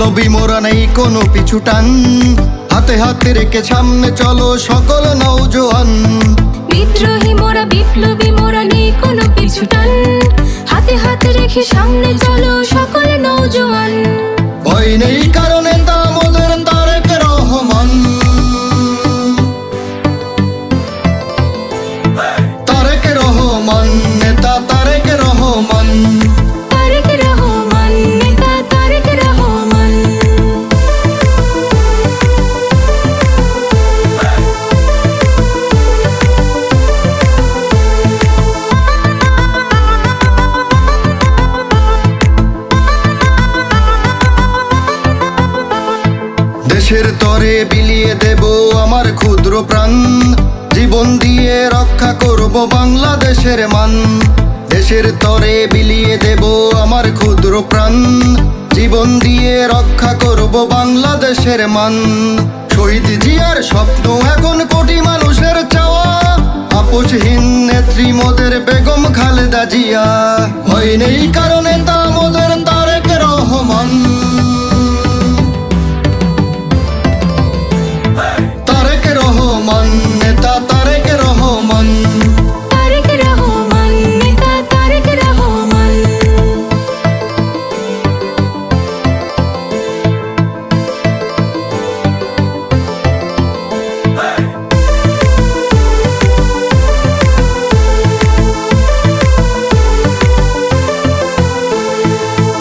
বিপ্লবী মোরা নেই কোনো পিছু টান। হাতে হাতে রেখে সামনে চলো সকল নৌজোয়ান বিদ্রোহী মোরা বিপ্লবী মোরা নেই কোনো পিছু টান। হাতে হাতে রেখে সামনে চলো সকল নৌজোয়ান ভয় নেই কারণে দেশের তরে বিলিয়ে দেব আমার ক্ষুদ্র প্রাণ। জীবন দিয়ে রক্ষা করব বাংলাদেশের মান। দেশের তরে বিলিয়ে দেব আমার ক্ষুদ্র প্রাণ। জীবন দিয়ে রক্ষা করব বাংলাদেশের মান। শহীদ জিয়ার স্বপ্ন এখন কোটি মানুষের চাওয়া। আপোষহীন নেত্রী মোদের বেগম খালেদা জিয়া। হয় নেই কারণে রহমান নেতা তারেক রহমান। তারেক রহমান নেতা তারেক রহমান।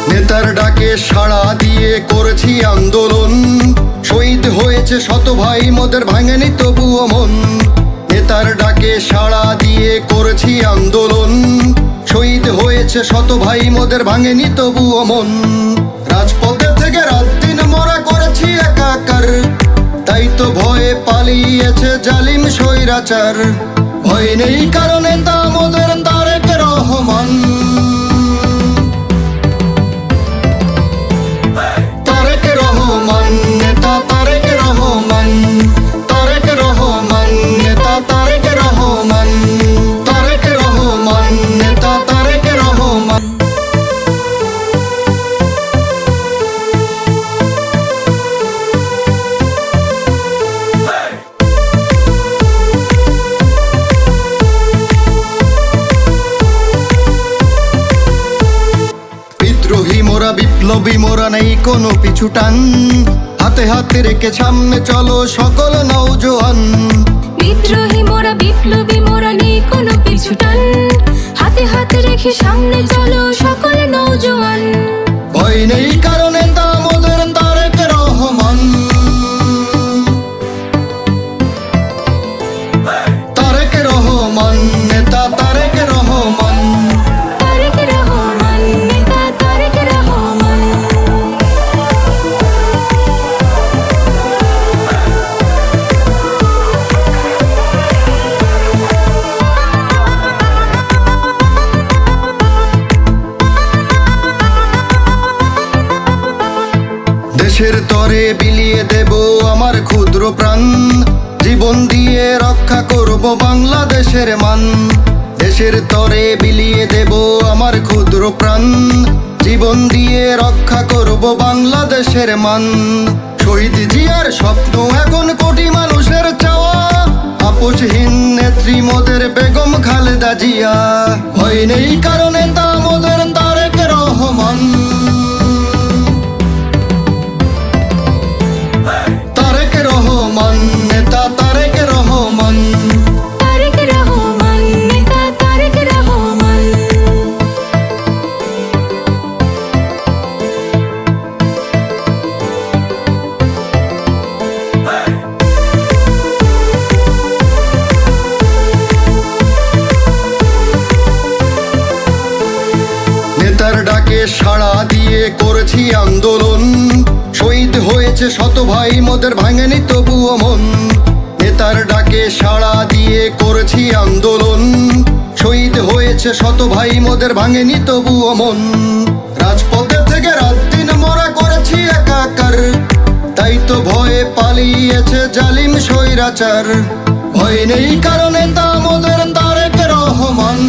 নেতার ডাকে সাড়া দিয়ে করেছি আন্দোলন। শহীদ হয়েছে শত ভাই, মোদের ভাঙেনি তবুও মন। নেতার ডাকে সাড়া দিয়ে করেছি আন্দোলন। শহীদ হয়েছে শত ভাই, মোদের ভাঙেনি তবুও মন। রাজপথে থেকে রাত দিন মরা করেছি একাকার। তাই তো ভয়ে পালিয়েছে জালিম স্বৈরাচার। ভয় নেই কারণে তা মোদের মোরা বিপ্লবী মোরা নেই কোনো পিছু টান। হাতে হাতে রেখে সামনে চলো সকল নৌজোয়ান বিদ্রোহী মোরা বিপ্লবী মোরা নেই কোনো পিছু টান। হাতে হাতে রেখে সামনে চলো সকল নৌজোয়ান ভয় নেই কারণে দেশের বিলিয়ে দেব আমার ক্ষুদ্র প্রাণ। জীবন দিয়ে রক্ষা করব বাংলাদেশের মান। দেশের তরে বিলিয়ে দেব আমার ক্ষুদ্র প্রাণ। জীবন দিয়ে রক্ষা করব বাংলাদেশের মান। শহীদ জিয়ার স্বপ্ন এখন কোটি মানুষের চাওয়া। আপোষহীন নেত্রী মোদের বেগম খালেদা জিয়া। হয় নেই কারণে তা মোদের তারেক আন্দোলন। শহীদ হয়েছে শত ভাই, মোদের ভাঙেনি তবুও মন। নেতার ডাকে সাড়া দিয়ে করেছি আন্দোলন। শহীদ হয়েছে শত ভাই, মোদের ভাঙেনি তবুও মন। রাজপথে থেকে রাত দিন মরা করেছি একাকার। তাই তো ভয়ে পালিয়েছে জালিম স্বৈরাচার। ভয় নেই কারণে দামোদর তারেক রহমান।